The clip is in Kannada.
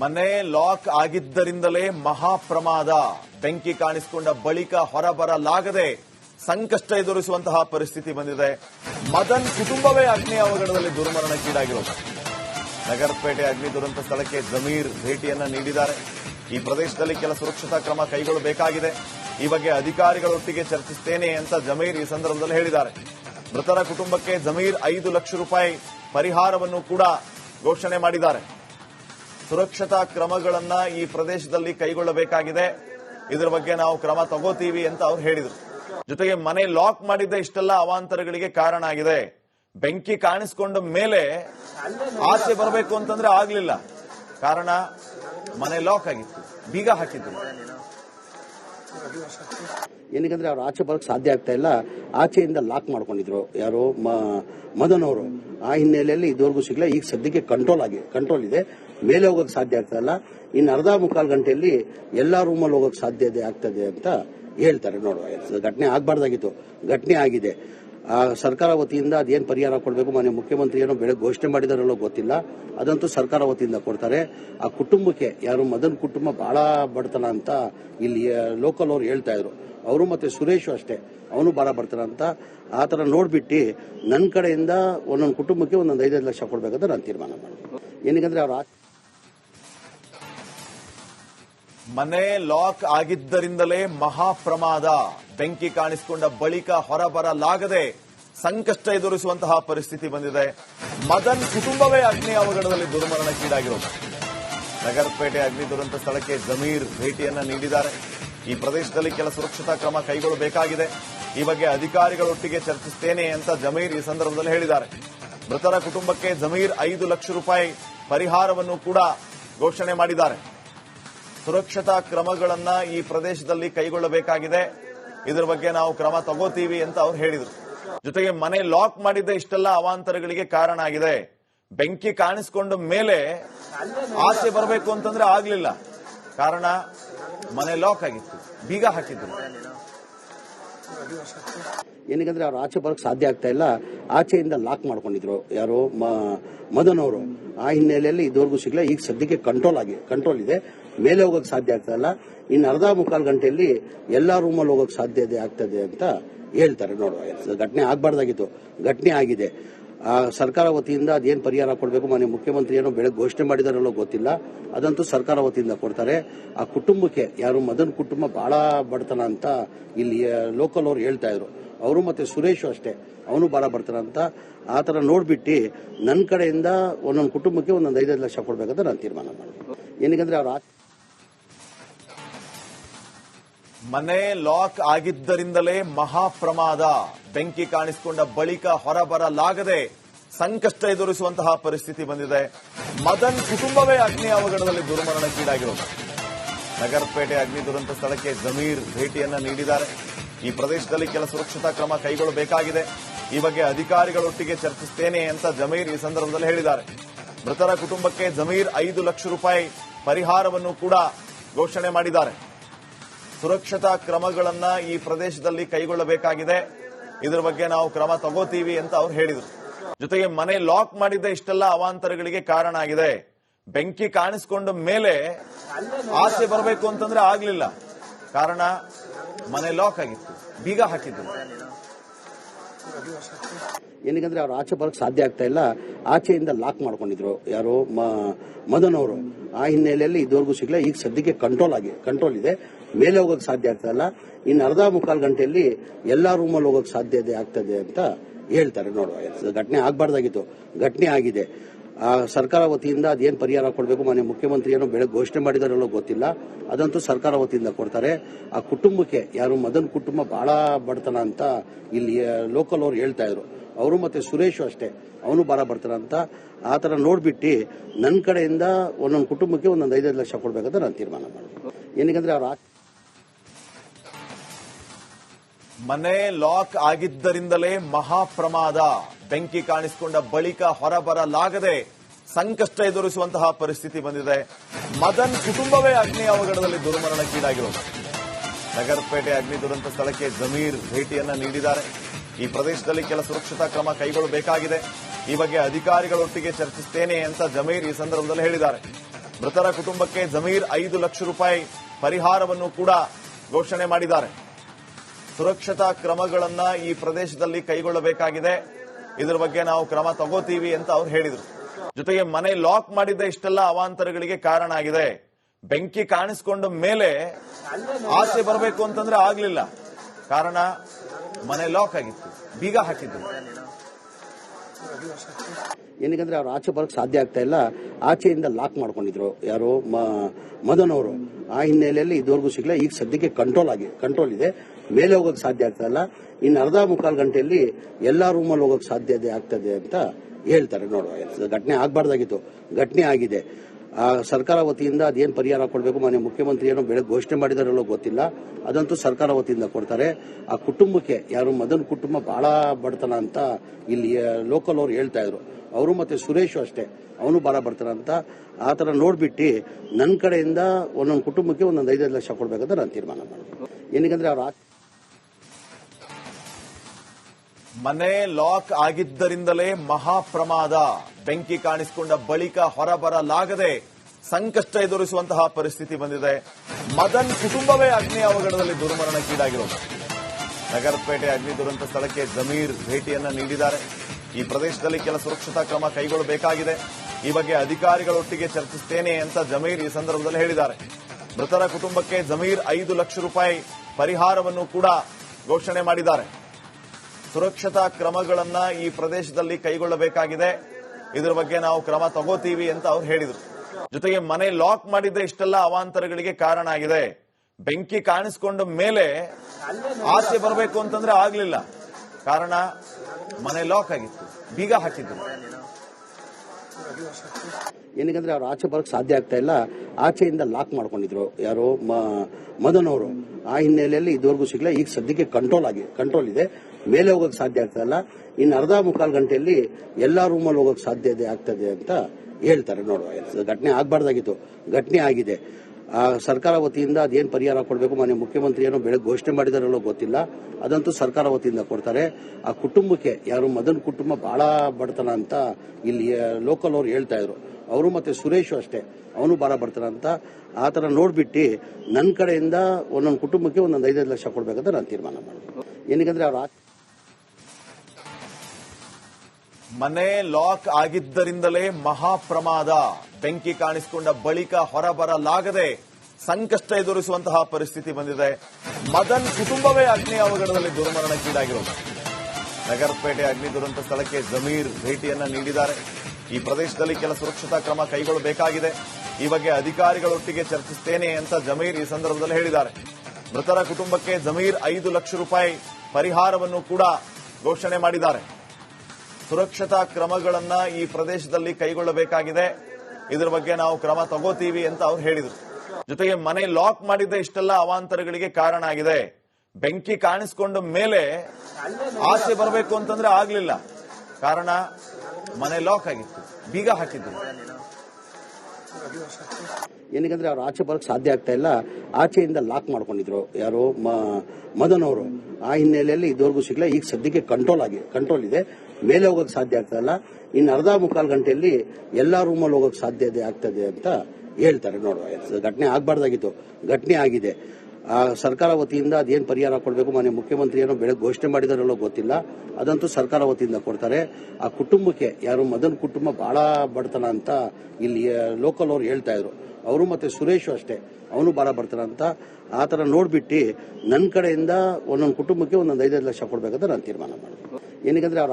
ಮನೆ ಲಾಕ್ ಆಗಿದ್ದರಿಂದಲೇ ಮಹಾಪ್ರಮಾದ. ಬೆಂಕಿ ಕಾಣಿಸಿಕೊಂಡ ಬಳಿಕ ಹೊರಬರಲಾಗದೆ ಸಂಕಷ್ಟ ಎದುರಿಸುವಂತಹ ಪರಿಸ್ಥಿತಿ ಬಂದಿದೆ. ಮದನ್ ಕುಟುಂಬವೇ ಅಗ್ನಿ ಅವಘಡದಲ್ಲಿ ದುರ್ಮರಣಕ್ಕೀಡಾಗಿರೋದು ನಗರಪೇಟೆ ಅಗ್ನಿ ದುರಂತ ಸ್ಥಳಕ್ಕೆ ಜಮೀರ್ ಭೇಟಿಯನ್ನ ನೀಡಿದ್ದಾರೆ. ಈ ಪ್ರದೇಶದಲ್ಲಿ ಕೆಲ ಸುರಕ್ಷತಾ ಕ್ರಮ ಕೈಗೊಳ್ಳಬೇಕಾಗಿದೆ. ಈ ಬಗ್ಗೆ ಅಧಿಕಾರಿಗಳೊಟ್ಟಿಗೆ ಚರ್ಚಿಸುತ್ತೇನೆ ಅಂತ ಜಮೀರ್ ಈ ಸಂದರ್ಭದಲ್ಲಿ ಹೇಳಿದ್ದಾರೆ. ಮೃತರ ಕುಟುಂಬಕ್ಕೆ ಜಮೀರ್ ಐದು ಲಕ್ಷ ರೂಪಾಯಿ ಪರಿಹಾರವನ್ನು ಕೂಡ ಘೋಷಣೆ ಮಾಡಿದ್ದಾರೆ. ಸುರಕ್ಷತಾ ಕ್ರಮಗಳನ್ನ ಈ ಪ್ರದೇಶದಲ್ಲಿ ಕೈಗೊಳ್ಳಬೇಕಾಗಿದೆ. ಇದರ ಬಗ್ಗೆ ನಾವು ಕ್ರಮ ತಗೋತೀವಿ ಅಂತ ಅವ್ರು ಹೇಳಿದರು. ಜೊತೆಗೆ ಮನೆ ಲಾಕ್ ಮಾಡಿದ್ದ ಇಷ್ಟೆಲ್ಲ ಅವಾಂತರಗಳಿಗೆ ಕಾರಣ ಆಗಿದೆ. ಬೆಂಕಿ ಕಾಣಿಸ್ಕೊಂಡ ಮೇಲೆ ಆಚೆ ಬರಬೇಕು ಅಂತಂದ್ರೆ ಆಗ್ಲಿಲ್ಲ. ಕಾರಣ ಮನೆ ಲಾಕ್ ಆಗಿತ್ತು. ಬೀಗ ಹಾಕಿದ್ರು. ಏನಕ್ಕಂದ್ರೆ ಅವ್ರು ಆಚೆ ಬರಕ್ ಸಾಧ್ಯ ಆಗ್ತಾ ಇಲ್ಲ. ಆಚೆಯಿಂದ ಲಾಕ್ ಮಾಡ್ಕೊಂಡಿದ್ರು. ಯಾರು? ಮದನ್ ಅವರು. ಆ ಹಿನ್ನೆಲೆಯಲ್ಲಿ ಇದುವರೆಗೂ ಸಿಗ್ಲ ಈಗ ಸದ್ಯಕ್ಕೆ ಕಂಟ್ರೋಲ್ ಆಗಿ ಕಂಟ್ರೋಲ್ ಇದೆ. ಮೇಲೆ ಹೋಗೋಕೆ ಸಾಧ್ಯ ಆಗ್ತದಲ್ಲ ಇನ್ನು ಅರ್ಧ ಮುಕ್ಕಾಲು ಗಂಟೆಯಲ್ಲಿ ಎಲ್ಲಾ ರೂಮಲ್ಲಿ ಹೋಗೋಕೆ ಸಾಧ್ಯತೆ ಆಗ್ತದೆ ಅಂತ ಹೇಳ್ತಾರೆ ನೋಡುವ. ಘಟನೆ ಆಗ್ಬಾರ್ದಾಗಿತ್ತು. ಘಟನೆ ಆಗಿದೆ. ಆ, ಸರ್ಕಾರ ವತಿಯಿಂದ ಅದೇನ್ ಪರಿಹಾರ ಕೊಡಬೇಕು? ಮಾನ್ಯ ಮುಖ್ಯಮಂತ್ರಿ ಏನೋ ಬೆಳೆ ಘೋಷಣೆ ಮಾಡಿದಾರಲ್ಲೋ ಗೊತ್ತಿಲ್ಲ. ಅದಂತೂ ಸರ್ಕಾರ ವತಿಯಿಂದ ಕೊಡ್ತಾರೆ. ಆ ಕುಟುಂಬಕ್ಕೆ ಯಾರು ಮದನ್ ಕುಟುಂಬ ಬಹಳ ಬಡತನ ಅಂತ ಇಲ್ಲಿ ಲೋಕಲ್ ಅವ್ರು ಹೇಳ್ತಾ ಇದ್ರು. ಅವರು ಮತ್ತೆ ಸುರೇಶ್ ಅಷ್ಟೇ. ಅವನು ಬಹಳ ಬಡತನ ಅಂತ ಆ ಥರ ನೋಡ್ಬಿಟ್ಟು ನನ್ನ ಕಡೆಯಿಂದ ಒಂದೊಂದು ಕುಟುಂಬಕ್ಕೆ ಒಂದೊಂದು ಐದೈದು ಲಕ್ಷ ಕೊಡ್ಬೇಕಂತ ನಾನು ತೀರ್ಮಾನ ಮಾಡಿದೆ ಏನಕ್ಕಂದ್ರೆ ಅವ್ರ ಮನೆ ಲಾಕ್ ಆಗಿದ್ದರಿಂದಲೇ ಮಹಾಪ್ರಮಾದ. ಬೆಂಕಿ ಕಾಣಿಸಿಕೊಂಡ ಬಳಿಕ ಹೊರಬರಲಾಗದೆ ಸಂಕಷ್ಟ ಎದುರಿಸುವಂತಹ ಪರಿಸ್ಥಿತಿ ಬಂದಿದೆ. ಮದನ್ ಕುಟುಂಬವೇ ಅಗ್ನಿ ಅವಘಡದಲ್ಲಿ ದುರ್ಮರಣಕ್ಕೀಡಾಗಿರೋದು ನಗರಪೇಟೆ ಅಗ್ನಿ ದುರಂತ ಸ್ಥಳಕ್ಕೆ ಜಮೀರ್ ಭೇಟಿಯನ್ನ ನೀಡಿದ್ದಾರೆ. ಈ ಪ್ರದೇಶದಲ್ಲಿ ಕೆಲ ಸುರಕ್ಷತಾ ಕ್ರಮ ಕೈಗೊಳ್ಳಬೇಕಾಗಿದೆ. ಈ ಬಗ್ಗೆ ಅಧಿಕಾರಿಗಳೊಟ್ಟಿಗೆ ಚರ್ಚಿಸುತ್ತೇನೆ ಅಂತ ಜಮೀರ್ ಈ ಸಂದರ್ಭದಲ್ಲಿ ಹೇಳಿದ್ದಾರೆ. ಮೃತರ ಕುಟುಂಬಕ್ಕೆ ಜಮೀರ್ ಐದು ಲಕ್ಷ ರೂಪಾಯಿ ಪರಿಹಾರವನ್ನು ಕೂಡ ಘೋಷಣೆ ಮಾಡಿದ್ದಾರೆ. ಸುರಕ್ಷತಾ ಕ್ರಮಗಳನ್ನ ಈ ಪ್ರದೇಶದಲ್ಲಿ ಕೈಗೊಳ್ಳಬೇಕಾಗಿದೆ. ಇದರ ಬಗ್ಗೆ ನಾವು ಕ್ರಮ ತಗೋತೀವಿ ಅಂತ ಅವ್ರು ಹೇಳಿದರು. ಜೊತೆಗೆ ಮನೆ ಲಾಕ್ ಮಾಡಿದ್ದ ಇಷ್ಟೆಲ್ಲ ಅವಾಂತರಗಳಿಗೆ ಕಾರಣ ಆಗಿದೆ. ಬೆಂಕಿ ಕಾಣಿಸಿಕೊಂಡ ಮೇಲೆ ಆಚೆ ಬರಬೇಕು ಅಂತಂದ್ರೆ ಆಗ್ಲಿಲ್ಲ. ಕಾರಣ ಮನೆ ಲಾಕ್ ಆಗಿತ್ತು. ಬೀಗ ಹಾಕಿದ್ರು. ಏನಕ್ಕಂದ್ರೆ ಅವ್ರು ಆಚೆ ಬರಕ್ ಸಾಧ್ಯ ಆಗ್ತಾ ಇಲ್ಲ. ಆಚೆಯಿಂದ ಲಾಕ್ ಮಾಡ್ಕೊಂಡಿದ್ರು. ಯಾರು ಮದನ್ ಅವರು. ಆ ಹಿನ್ನೆಲೆಯಲ್ಲಿ ಇದುವರೆಗೂ ಸಿಗಲ್ಲ ಈಗ ಸದ್ಯಕ್ಕೆ ಕಂಟ್ರೋಲ್ ಆಗಿ ಕಂಟ್ರೋಲ್ ಇದೆ. ಮೇಲೆ ಹೋಗೋಕೆ ಸಾಧ್ಯ ಆಗ್ತಾ ಇಲ್ಲ. ಇನ್ನು ಅರ್ಧ ಮುಕ್ಕಾಲು ಗಂಟೆಯಲ್ಲಿ ಎಲ್ಲ ರೂಮಲ್ಲಿ ಹೋಗೋಕೆ ಸಾಧ್ಯತೆ ಆಗ್ತದೆ ಅಂತ ಹೇಳ್ತಾರೆ ನೋಡುವ ಘಟನೆ ಆಗಬಾರ್ದಾಗಿತ್ತು. ಘಟನೆ ಆಗಿದೆ. ಆ, ಸರ್ಕಾರ ವತಿಯಿಂದ ಅದೇನು ಪರಿಹಾರ ಕೊಡಬೇಕು? ಮನೆ ಮುಖ್ಯಮಂತ್ರಿ ಏನೋ ಬೆಳಗ್ಗೆ ಘೋಷಣೆ ಮಾಡಿದಾರಲ್ಲೋ ಗೊತ್ತಿಲ್ಲ. ಅದಂತೂ ಸರ್ಕಾರ ವತಿಯಿಂದ ಕೊಡ್ತಾರೆ. ಆ ಕುಟುಂಬಕ್ಕೆ ಯಾರು, ಮದನ್ ಕುಟುಂಬ ಬಹಳ ಬಡತನ ಅಂತ ಇಲ್ಲಿ ಲೋಕಲ್ ಅವ್ರು ಹೇಳ್ತಾ ಇದ್ರು. ಅವರು ಮತ್ತೆ ಸುರೇಶು ಅಷ್ಟೇ. ಅವನು ಬಹಳ ಬರ್ತಾನೆ ಅಂತ ಆ ಥರ ನೋಡ್ಬಿಟ್ಟು ನನ್ನ ಕಡೆಯಿಂದ ಒಂದೊಂದು ಕುಟುಂಬಕ್ಕೆ ಒಂದೊಂದು ಐದೈದು ಲಕ್ಷ ಕೊಡಬೇಕಂತ ನಾನು ತೀರ್ಮಾನ ಮಾಡಿದೆ ಏನಕ್ಕಂದ್ರೆ ಅವ್ರ ಮನೆ ಲಾಕ್ ಆಗಿದ್ದರಿಂದಲೇ ಮಹಾಪ್ರಮಾದ. ಬೆಂಕಿ ಕಾಣಿಸಿಕೊಂಡ ಬಳಿಕ ಹೊರಬರಲಾಗದೆ ಸಂಕಷ್ಟ ಎದುರಿಸುವಂತಹ ಪರಿಸ್ಥಿತಿ ಬಂದಿದೆ. ಮದನ್ ಕುಟುಂಬವೇ ಅಗ್ನಿ ಅವಘಡದಲ್ಲಿ ದುರ್ಮರಣಕ್ಕೀಡಾಗಿರೋದು. ನಗರಪೇಟೆ ಅಗ್ನಿ ದುರಂತ ಸ್ಥಳಕ್ಕೆ ಜಮೀರ್ ಭೇಟಿಯನ್ನ ನೀಡಿದ್ದಾರೆ. ಈ ಪ್ರದೇಶದಲ್ಲಿ ಕೆಲ ಸುರಕ್ಷತಾ ಕ್ರಮ ಕೈಗೊಳ್ಳಬೇಕಾಗಿದೆ. ಈ ಬಗ್ಗೆ ಅಧಿಕಾರಿಗಳೊಟ್ಟಿಗೆ ಚರ್ಚಿಸುತ್ತೇನೆ ಅಂತ ಜಮೀರ್ ಈ ಸಂದರ್ಭದಲ್ಲಿ ಹೇಳಿದ್ದಾರೆ. ಮೃತರ ಕುಟುಂಬಕ್ಕೆ ಜಮೀರ್ ಐದು ಲಕ್ಷ ರೂಪಾಯಿ ಪರಿಹಾರವನ್ನು ಕೂಡ ಘೋಷಣೆ ಮಾಡಿದ್ದಾರೆ. ಸುರಕ್ಷತಾ ಕ್ರಮಗಳನ್ನ ಈ ಪ್ರದೇಶದಲ್ಲಿ ಕೈಗೊಳ್ಳಬೇಕಾಗಿದೆ. ಇದರ ಬಗ್ಗೆ ನಾವು ಕ್ರಮ ತಗೋತೀವಿ ಅಂತ ಅವ್ರು ಹೇಳಿದರು. ಜೊತೆಗೆ ಮನೆ ಲಾಕ್ ಮಾಡಿದ್ದ ಇಷ್ಟೆಲ್ಲ ಅವಾಂತರಗಳಿಗೆ ಕಾರಣ ಆಗಿದೆ. ಬೆಂಕಿ ಕಾಣಿಸಿಕೊಂಡ ಮೇಲೆ ಆಸೆ ಬರಬೇಕು ಅಂತಂದ್ರೆ ಆಗ್ಲಿಲ್ಲ. ಕಾರಣ ಮನೆ ಲಾಕ್ ಆಗಿತ್ತು. ಬೀಗ ಹಾಕಿದ್ರು. ಏನಕ್ಕಂದ್ರೆ ಅವ್ರು ಆಚೆ ಬರಕ್ ಸಾಧ್ಯ ಆಗ್ತಾ ಇಲ್ಲ. ಆಚೆಯಿಂದ ಲಾಕ್ ಮಾಡ್ಕೊಂಡಿದ್ರು. ಯಾರು ಮದನ್ ಅವರು. ಆ ಹಿನ್ನೆಲೆಯಲ್ಲಿ ಇದುವರೆಗೂ ಸಿಗ್ಲ ಈಗ ಸದ್ಯಕ್ಕೆ ಕಂಟ್ರೋಲ್ ಆಗಿ ಕಂಟ್ರೋಲ್ ಇದೆ. ಮೇಲೆ ಹೋಗಕ್ ಸಾಧ್ಯ ಆಗ್ತಾ ಇಲ್ಲ. ಇನ್ನು ಅರ್ಧ ಮುಕ್ಕಾಲು ಗಂಟೆಯಲ್ಲಿ ಎಲ್ಲಾ ರೂಮಲ್ಲಿ ಹೋಗಕ್ ಸಾಧ್ಯತೆ ಆಗ್ತದೆ ಅಂತ ಹೇಳ್ತಾರೆ. ನೋಡುವ, ಘಟನೆ ಆಗ್ಬಾರ್ದಾಗಿತ್ತು. ಘಟನೆ ಆಗಿದೆ. ಸರ್ಕಾರ ವತಿಯಿಂದ ಅದೇನು ಪರಿಹಾರ ಕೊಡಬೇಕು? ಮಾನ್ಯ ಮುಖ್ಯಮಂತ್ರಿ ಏನೋ ಬೆಳೆ ಘೋಷಣೆ ಮಾಡಿದಾರಲ್ಲೋ ಗೊತ್ತಿಲ್ಲ. ಅದಂತೂ ಸರ್ಕಾರ ವತಿಯಿಂದ ಕೊಡ್ತಾರೆ. ಆ ಕುಟುಂಬಕ್ಕೆ ಯಾರು ಮದನ್ ಕುಟುಂಬ ಬಹಳ ಬಡತನ ಅಂತ ಇಲ್ಲಿ ಲೋಕಲ್ ಅವ್ರು ಹೇಳ್ತಾ ಇದ್ರು. ಅವರು ಮತ್ತೆ ಸುರೇಶ್ ಅಷ್ಟೇ. ಅವನು ಬಹಳ ಬಡತನ ಅಂತ ಆ ಥರ ನೋಡ್ಬಿಟ್ಟು ನನ್ನ ಕಡೆಯಿಂದ ಒಂದೊಂದು ಕುಟುಂಬಕ್ಕೆ ಒಂದೊಂದು ಐದೈದು ಲಕ್ಷ ಕೊಡಬೇಕಂತ ನಾನು ತೀರ್ಮಾನ ಮಾಡಿದೆ ಏನಕ್ಕಂದ್ರೆ ಅವ್ರ ಮನೆ ಲಾಕ್ ಆಗಿದ್ದರಿಂದಲೇ ಮಹಾಪ್ರಮಾದ. ಬೆಂಕಿ ಕಾಣಿಸಿಕೊಂಡ ಬಳಿಕ ಹೊರಬರಲಾಗದೆ ಸಂಕಷ್ಟ ಎದುರಿಸುವಂತಹ ಪರಿಸ್ಥಿತಿ ಬಂದಿದೆ. ಮದನ್ ಕುಟುಂಬವೇ ಅಗ್ನಿ ಅವಘಡದಲ್ಲಿ ದುರ್ಮರಣಕ್ಕೀಡಾಗಿರೋದು ನಗರಪೇಟೆ ಅಗ್ನಿ ದುರಂತ ಸ್ಥಳಕ್ಕೆ ಜಮೀರ್ ಭೇಟಿಯನ್ನ ನೀಡಿದ್ದಾರೆ. ಈ ಪ್ರದೇಶದಲ್ಲಿ ಕೆಲ ಸುರಕ್ಷತಾ ಕ್ರಮ ಕೈಗೊಳ್ಳಬೇಕಾಗಿದೆ. ಈ ಬಗ್ಗೆ ಅಧಿಕಾರಿಗಳೊಟ್ಟಿಗೆ ಚರ್ಚಿಸುತ್ತೇನೆ ಅಂತ ಜಮೀರ್ ಈ ಸಂದರ್ಭದಲ್ಲಿ ಹೇಳಿದ್ದಾರೆ. ಮೃತರ ಕುಟುಂಬಕ್ಕೆ ಜಮೀರ್ ಐದು ಲಕ್ಷ ರೂಪಾಯಿ ಪರಿಹಾರವನ್ನು ಕೂಡ ಘೋಷಣೆ ಮಾಡಿದ್ದಾರೆ. ಸುರಕ್ಷತಾ ಕ್ರಮಗಳನ್ನ ಈ ಪ್ರದೇಶದಲ್ಲಿ ಕೈಗೊಳ್ಳಬೇಕಾಗಿದೆ. ಇದರ ಬಗ್ಗೆ ನಾವು ಕ್ರಮ ತಗೋತೀವಿ ಅಂತ ಅವ್ರು ಹೇಳಿದರು. ಜೊತೆಗೆ ಮನೆ ಲಾಕ್ ಮಾಡಿದ್ದ ಇಷ್ಟೆಲ್ಲ ಅವಾಂತರಗಳಿಗೆ ಕಾರಣ ಆಗಿದೆ. ಬೆಂಕಿ ಕಾಣಿಸ್ಕೊಂಡ ಮೇಲೆ ಆಚೆ ಬರಬೇಕು ಅಂತಂದ್ರೆ ಆಗ್ಲಿಲ್ಲ. ಕಾರಣ ಮನೆ ಲಾಕ್ ಆಗಿತ್ತು. ಬೀಗ ಹಾಕಿದ್ರು. ಏನಕ್ಕಂದ್ರೆ ಅವ್ರು ಆಚೆ ಬರಕ್ ಸಾಧ್ಯ ಆಗ್ತಾ ಇಲ್ಲ. ಆಚೆಯಿಂದ ಲಾಕ್ ಮಾಡ್ಕೊಂಡಿದ್ರು. ಯಾರು? ಮದನ್ ಅವರು. ಆ ಹಿನ್ನೆಲೆಯಲ್ಲಿ ಇದುವರೆಗೂ ಸಿಗ್ಲ ಈಗ ಸದ್ಯಕ್ಕೆ ಕಂಟ್ರೋಲ್ ಆಗಿ ಕಂಟ್ರೋಲ್ ಇದೆ. ಮೇಲೆ ಹೋಗೋಕೆ ಸಾಧ್ಯ ಆಗ್ತಾ ಇಲ್ಲ. ಇನ್ನು ಅರ್ಧ ಮುಕ್ಕಾಲು ಗಂಟೆಯಲ್ಲಿ ಎಲ್ಲಾ ರೂಮಲ್ಲಿ ಹೋಗೋಕೆ ಸಾಧ್ಯತೆ ಆಗ್ತದೆ ಅಂತ ಹೇಳ್ತಾರೆ ನೋಡುವ. ಘಟನೆ ಆಗ್ಬಾರ್ದಾಗಿತ್ತು. ಘಟನೆ ಆಗಿದೆ. ಆ ಸರ್ಕಾರ ವತಿಯಿಂದ ಅದೇನು ಪರಿಹಾರ ಕೊಡಬೇಕು? ಮನೆ ಮುಖ್ಯಮಂತ್ರಿ ಏನೋ ಬೆಳಗ್ಗೆ ಘೋಷಣೆ ಮಾಡಿದಾರಲ್ಲೋ ಗೊತ್ತಿಲ್ಲ. ಅದಂತೂ ಸರ್ಕಾರ ವತಿಯಿಂದ ಕೊಡ್ತಾರೆ. ಆ ಕುಟುಂಬಕ್ಕೆ, ಯಾರು ಮದನ್ ಕುಟುಂಬ ಬಹಳ ಬಡತನ ಅಂತ ಇಲ್ಲಿ ಲೋಕಲ್ ಅವ್ರು ಹೇಳ್ತಾ ಇದ್ರು. ಅವರು ಮತ್ತೆ ಸುರೇಶ್ ಅಷ್ಟೇ. ಅವನು ಬಹಳ ಬರ್ತಾನ ಅಂತ ಆ ಥರ ನೋಡ್ಬಿಟ್ಟು ನನ್ನ ಕಡೆಯಿಂದ ಒಂದೊಂದು ಕುಟುಂಬಕ್ಕೆ ಒಂದೊಂದು ಐದೈದು ಲಕ್ಷ ಕೊಡ್ಬೇಕಂತ ನಾನು ತೀರ್ಮಾನ ಮಾಡಿದೆ ಏನಕ್ಕೆ ಅವ್ರ ಮನೆ ಲಾಕ್ ಆಗಿದ್ದರಿಂದಲೇ ಮಹಾ ಪ್ರಮಾದ ಬೆಂಕಿ ಕಾಣಿಸಿಕೊಂಡ ಬಳಿಕ ಹೊರಬರಲಾಗದೆ ಸಂಕಷ್ಟ ಎದುರಿಸುವಂತಹ ಪರಿಸ್ಥಿತಿ ಬಂದಿದೆ. ಮದನ್ ಕುಟುಂಬವೇ ಅಗ್ನಿ ಅವಘಡದಲ್ಲಿ ದುರ್ಮರಣಕ್ಕೀಡಾಗಿರೋದು ನಗರಪೇಟೆ ಅಗ್ನಿ ದುರಂತ ಸ್ಥಳಕ್ಕೆ ಜಮೀರ್ ಭೇಟಿಯನ್ನ ನೀಡಿದ್ದಾರೆ. ಈ ಪ್ರದೇಶದಲ್ಲಿ ಕೆಲ ಸುರಕ್ಷತಾ ಕ್ರಮ ಕೈಗೊಳ್ಳಬೇಕಾಗಿದೆ. ಈ ಬಗ್ಗೆ ಅಧಿಕಾರಿಗಳೊಟ್ಟಿಗೆ ಚರ್ಚಿಸುತ್ತೇನೆ ಅಂತ ಜಮೀರ್ ಈ ಸಂದರ್ಭದಲ್ಲಿ ಹೇಳಿದ್ದಾರೆ. ಮೃತರ ಕುಟುಂಬಕ್ಕೆ ಜಮೀರ್ ಐದು ಲಕ್ಷ ರೂಪಾಯಿ ಪರಿಹಾರವನ್ನು ಕೂಡ ಘೋಷಣೆ ಮಾಡಿದ್ದಾರೆ. ಸುರಕ್ಷತಾ ಕ್ರಮಗಳನ್ನ ಈ ಪ್ರದೇಶದಲ್ಲಿ ಕೈಗೊಳ್ಳಬೇಕಾಗಿದೆ. ಇದರ ಬಗ್ಗೆ ನಾವು ಕ್ರಮ ತಗೋತೀವಿ ಅಂತ ಅವ್ರು ಹೇಳಿದರು. ಜೊತೆಗೆ ಮನೆ ಲಾಕ್ ಮಾಡಿದ್ರೆ ಇಷ್ಟೆಲ್ಲ ಅವಾಂತರಗಳಿಗೆ ಕಾರಣ ಆಗಿದೆ. ಬೆಂಕಿ ಕಾಣಿಸ್ಕೊಂಡ ಮೇಲೆ ಆಚೆ ಬರಬೇಕು ಅಂತಂದ್ರೆ ಆಗ್ಲಿಲ್ಲ. ಕಾರಣ ಮನೆ ಲಾಕ್ ಆಗಿತ್ತು. ಬೀಗ ಹಾಕಿದ್ರು. ಏನಕ್ಕಂದ್ರೆ ಅವ್ರು ಆಚೆ ಬರಕ್ ಸಾಧ್ಯ ಆಗ್ತಾ ಇಲ್ಲ. ಆಚೆಯಿಂದ ಲಾಕ್ ಮಾಡ್ಕೊಂಡಿದ್ರು. ಯಾರು ಮದನ್ ಅವರು. ಆ ಹಿನ್ನೆಲೆಯಲ್ಲಿ ಇದುವರೆಗೂ ಸಿಗ್ಲಿಲ್ಲ ಈಗ ಸದ್ಯಕ್ಕೆ ಕಂಟ್ರೋಲ್ ಆಗಿ ಕಂಟ್ರೋಲ್ ಇದೆ. ಮೇಲೆ ಹೋಗೋಕೆ ಸಾಧ್ಯ ಆಗ್ತದಲ್ಲ ಇನ್ನು ಅರ್ಧ ಮುಕ್ಕಾಲು ಗಂಟೆಯಲ್ಲಿ ಎಲ್ಲ ರೂಮಲ್ಲಿ ಹೋಗೋಕೆ ಸಾಧ್ಯತೆ ಆಗ್ತದೆ ಅಂತ ಹೇಳ್ತಾರೆ ನೋಡುವ. ಘಟನೆ ಆಗಬಾರ್ದಾಗಿತ್ತು. ಘಟನೆ ಆಗಿದೆ. ಆ ಸರ್ಕಾರ ವತಿಯಿಂದ ಅದೇನು ಪರಿಹಾರ ಕೊಡಬೇಕು? ಮನೆ ಮುಖ್ಯಮಂತ್ರಿ ಏನೋ ಬೆಳಗ್ಗೆ ಘೋಷಣೆ ಮಾಡಿದಾರಲ್ಲೋ ಗೊತ್ತಿಲ್ಲ. ಅದಂತೂ ಸರ್ಕಾರ ವತಿಯಿಂದ ಕೊಡ್ತಾರೆ. ಆ ಕುಟುಂಬಕ್ಕೆ ಯಾರು ಮದನ್ ಕುಟುಂಬ ಬಹಳ ಬಡತನ ಅಂತ ಇಲ್ಲಿ ಲೋಕಲ್ ಅವ್ರು ಹೇಳ್ತಾ ಇದ್ರು. ಅವರು ಮತ್ತೆ ಸುರೇಶು ಅಷ್ಟೇ. ಅವನು ಬಹಳ ಬಡತನ ಅಂತ ಆ ಥರ ನೋಡ್ಬಿಟ್ಟು ನನ್ನ ಕಡೆಯಿಂದ ಒಂದೊಂದು ಕುಟುಂಬಕ್ಕೆ ಒಂದೊಂದು ಐದೈದು ಲಕ್ಷ ಕೊಡ್ಬೇಕಂತ ನಾನು ತೀರ್ಮಾನ ಮಾಡಿದೆ ಏನಕ್ಕೆ ಅವ್ರ ಮನೆ ಲಾಕ್ ಆಗಿದ್ದರಿಂದಲೇ ಮಹಾಪ್ರಮಾದ. ಬೆಂಕಿ ಕಾಣಿಸಿಕೊಂಡ ಬಳಿಕ ಹೊರಬರಲಾಗದೆ ಸಂಕಷ್ಟ ಎದುರಿಸುವಂತಹ ಪರಿಸ್ಥಿತಿ ಬಂದಿದೆ. ಮದನ್ ಕುಟುಂಬವೇ ಅಗ್ನಿ ಅವಘಡದಲ್ಲಿ ದುರ್ಮರಣಕ್ಕೀಡಾಗಿರೋದು ನಗರಪೇಟೆ ಅಗ್ನಿ ದುರಂತ ಸ್ಥಳಕ್ಕೆ ಜಮೀರ್ ಭೇಟಿಯನ್ನ ನೀಡಿದ್ದಾರೆ. ಈ ಪ್ರದೇಶದಲ್ಲಿ ಕೆಲ ಸುರಕ್ಷತಾ ಕ್ರಮ ಕೈಗೊಳ್ಳಬೇಕಾಗಿದೆ. ಈ ಬಗ್ಗೆ ಅಧಿಕಾರಿಗಳೊಟ್ಟಿಗೆ ಚರ್ಚಿಸುತ್ತೇನೆ ಅಂತ ಜಮೀರ್ ಈ ಸಂದರ್ಭದಲ್ಲಿ ಹೇಳಿದ್ದಾರೆ. ಮೃತರ ಕುಟುಂಬಕ್ಕೆ ಜಮೀರ್ ಐದು ಲಕ್ಷ ರೂಪಾಯಿ ಪರಿಹಾರವನ್ನು ಕೂಡ ಘೋಷಣೆ ಮಾಡಿದ್ದಾರೆ. ಸುರಕ್ಷತಾ ಕ್ರಮಗಳನ್ನ ಈ ಪ್ರದೇಶದಲ್ಲಿ ಕೈಗೊಳ್ಳಬೇಕಾಗಿದೆ. ಇದರ ಬಗ್ಗೆ ನಾವು ಕ್ರಮ ತಗೋತೀವಿ ಅಂತ ಅವ್ರು ಹೇಳಿದರು. ಜೊತೆಗೆ ಮನೆ ಲಾಕ್ ಮಾಡಿದ್ದ ಇಷ್ಟೆಲ್ಲ ಅವಾಂತರಗಳಿಗೆ ಕಾರಣ ಆಗಿದೆ. ಬೆಂಕಿ ಕಾಣಿಸ್ಕೊಂಡ ಮೇಲೆ ಆಚೆ ಬರಬೇಕು ಅಂತಂದ್ರೆ ಆಗ್ಲಿಲ್ಲ. ಕಾರಣ ಮನೆ ಲಾಕ್ ಆಗಿತ್ತು. ಬೀಗ ಹಾಕಿದ್ರು. ಏನಕ್ಕಂದ್ರೆ ಅವ್ರು ಆಚೆ ಬರಕ್ ಸಾಧ್ಯ ಆಗ್ತಾ ಇಲ್ಲ. ಆಚೆಯಿಂದ ಲಾಕ್ ಮಾಡ್ಕೊಂಡಿದ್ರು. ಯಾರು ಮದನ್ ಅವರು. ಆ ಹಿನ್ನೆಲೆಯಲ್ಲಿ ಇದುವರೆಗೂ ಸಿಗ್ಲ ಈಗ ಸದ್ಯಕ್ಕೆ ಕಂಟ್ರೋಲ್ ಆಗಿ ಕಂಟ್ರೋಲ್ ಇದೆ. ಮೇಲೆ ಹೋಗೋಕೆ ಸಾಧ್ಯ ಆಗ್ತಾ ಇಲ್ಲ. ಇನ್ನು ಅರ್ಧ ಮುಕ್ಕಾಲು ಗಂಟೆಯಲ್ಲಿ ಎಲ್ಲಾ ರೂಮಲ್ಲಿ ಹೋಗೋಕ್ ಸಾಧ್ಯತೆ ಆಗ್ತದೆ ಅಂತ ಹೇಳ್ತಾರೆ. ನೋಡುವ ಘಟನೆ ಆಗ್ಬಾರ್ದಾಗಿತ್ತು. ಘಟನೆ ಆಗಿದೆ. ಆ, ಸರ್ಕಾರ ವತಿಯಿಂದ ಅದೇನು ಪರಿಹಾರ ಕೊಡಬೇಕು? ಮನೆ ಮುಖ್ಯಮಂತ್ರಿ ಏನೋ ಬೆಳಗ್ಗೆ ಘೋಷಣೆ ಮಾಡಿದಾರಲ್ಲೋ ಗೊತ್ತಿಲ್ಲ. ಅದಂತೂ ಸರ್ಕಾರ ವತಿಯಿಂದ ಕೊಡ್ತಾರೆ. ಆ ಕುಟುಂಬಕ್ಕೆ, ಯಾರು ಮದನ್ ಕುಟುಂಬ ಬಹಳ ಬಡತನ ಅಂತ ಇಲ್ಲಿ ಲೋಕಲ್ ಅವ್ರು ಹೇಳ್ತಾ ಇದ್ರು. ಅವರು ಮತ್ತೆ ಸುರೇಶ್ ಅಷ್ಟೇ. ಅವನು ಬಹಳ ಬರ್ತಾನ ಅಂತ ಆ ಥರ ನೋಡ್ಬಿಟ್ಟು ನನ್ನ ಕಡೆಯಿಂದ ಒಂದೊಂದು ಕುಟುಂಬಕ್ಕೆ ಒಂದೊಂದು ಐದೈದು ಲಕ್ಷ ಕೊಡ್ಬೇಕಂತ ನಾನು ತೀರ್ಮಾನ ಮಾಡಿದೆ ಏನಕ್ಕಂದ್ರೆ ಅವ್ರ